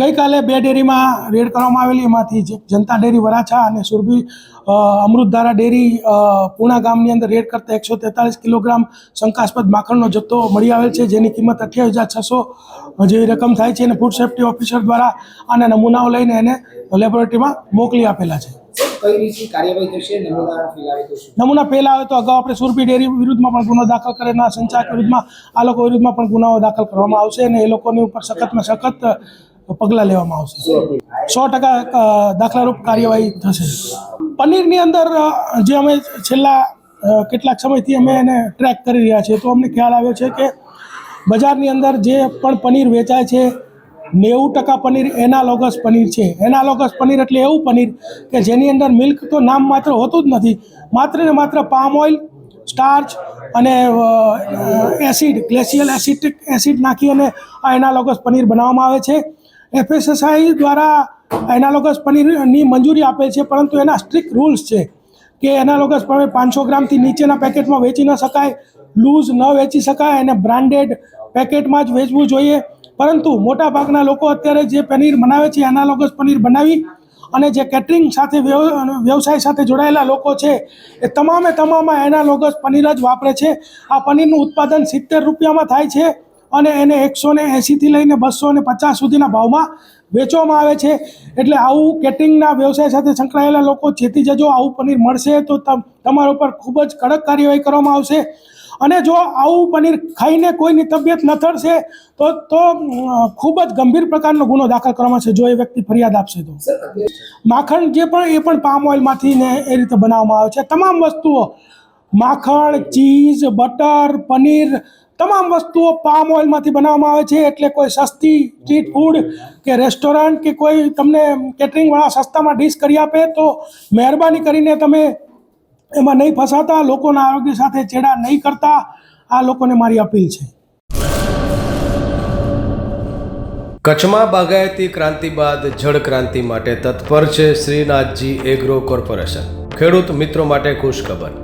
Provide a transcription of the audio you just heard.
ગઈકાલે બે ડેરીમાં રેડ કરવામાં આવેલી. એમાંથી જે જનતા ડેરી વરાછા અને સુરભી અમૃતધારા ડેરી પૂણા ગામની અંદર રેડ કરતા એકસો તેતાલીસ કિલોગ્રામ શંકાસ્પદ માખણનો જથ્થો મળી આવેલ છે જેની કિંમત અઠ્યાવીસ હજાર છસો જેવી રકમ થાય છે અને ફૂડ સેફ્ટી ઓફિસર દ્વારા આના નમૂનાઓ લઈને એને લેબોરેટરીમાં મોકલી આપેલા છે. નમૂના પહેલા આવે તો અગાઉ આપણે સુરભી ડેરી વિરુદ્ધમાં પણ ગુનો દાખલ કરેલા સંચાલક વિરુદ્ધમાં આ લોકો વિરુદ્ધમાં પણ ગુનાઓ દાખલ કરવામાં આવશે અને એ લોકોની ઉપર સખતમાં સખત પગલાં લેવામાં આવશે સો ટકા દાખલારૂપ કાર્યવાહી થશે. પનીરની અંદર જે અમે છેલ્લા કેટલાક સમયથી અમે એને ટ્રેક કરી રહ્યા છીએ, તો અમને ખ્યાલ આવ્યો છે કે બજારની અંદર જે પણ પનીર વેચાય છે, નેવું ટકા પનીર એનાલોગસ પનીર છે. એનાલોગસ પનીર એટલે એવું પનીર કે જેની અંદર મિલ્ક તો નામ માત્ર હોતું જ નથી. માત્ર ને માત્ર પામ ઓઇલ, સ્ટાર્ચ અને એસિડ, ગ્લેશિયલ એસિટિક એસિડ નાખી અને આ એનાલોગસ પનીર બનાવવામાં આવે છે. એફએસએસઆઈ દ્વારા એનાલોગસ પનીરની મંજૂરી આપે છે, પરંતુ એના સ્ટ્રિક્ટ રૂલ્સ છે કે એનાલોગસ પનીર પાંચસો ગ્રામથી નીચેના પેકેટમાં વેચી ન શકાય, લૂઝ ન વેચી શકાય અને બ્રાન્ડેડ પેકેટમાં જ વેચવું જોઈએ. પરંતુ મોટાભાગના લોકો અત્યારે જે પનીર બનાવે છે, એનાલોગસ પનીર બનાવી અને જે કેટરિંગ સાથે વ્યવસાય સાથે જોડાયેલા લોકો છે, એ તમામે તમામ એનાલોગસ પનીર જ વાપરે છે. આ પનીરનું ઉત્પાદન સિત્તેર રૂપિયામાં થાય છે. અને એને એકસો ને એંસીથી લઈને બસો ને પચાસ સુધીના ભાવમાં વેચવામાં આવે છે. એટલે આવું કેટરિંગના વ્યવસાય સાથે સંકળાયેલા લોકો જેથી જજો આવું પનીર મળશે તો તમ તમારા ઉપર ખૂબ જ કડક કાર્યવાહી કરવામાં આવશે. અને જો આવું પનીર ખાઈને કોઈની તબિયત લથડશે તો તો ખૂબ જ ગંભીર પ્રકારનો ગુનો દાખલ કરવામાં આવશે. જો એ વ્યક્તિ ફરિયાદ આપશે તો. માખણ જે પણ એ પણ પામ ઓઇલમાંથી ને એ રીતે બનાવવામાં આવે છે. તમામ વસ્તુઓ માખણ, ચીઝ, બટર, પનીર તમામ વસ્તુઓ પામ ઓઇલમાંથી બનાવવામાં આવે છે. એટલે કોઈ સસ્તી સ્ટ્રીટ ફૂડ કે રેસ્ટોરન્ટ કે કોઈ તમને કેટરિંગવાળા સસ્તામાં ડીશ કરી આપે તો મહેરબાની કરીને તમે એમાં નહીં ફસાતા, લોકોના આરોગ્ય સાથે ચેડા નહીં કરતા. આ લોકોને મારી અપીલ છે. કચ્છમાં બાગાયતી ક્રાંતિ બાદ જળ ક્રાંતિ માટે તત્પર છે શ્રીનાથજી એગ્રો કોર્પોરેશન. ખેડૂત મિત્રો માટે ખુશખબર.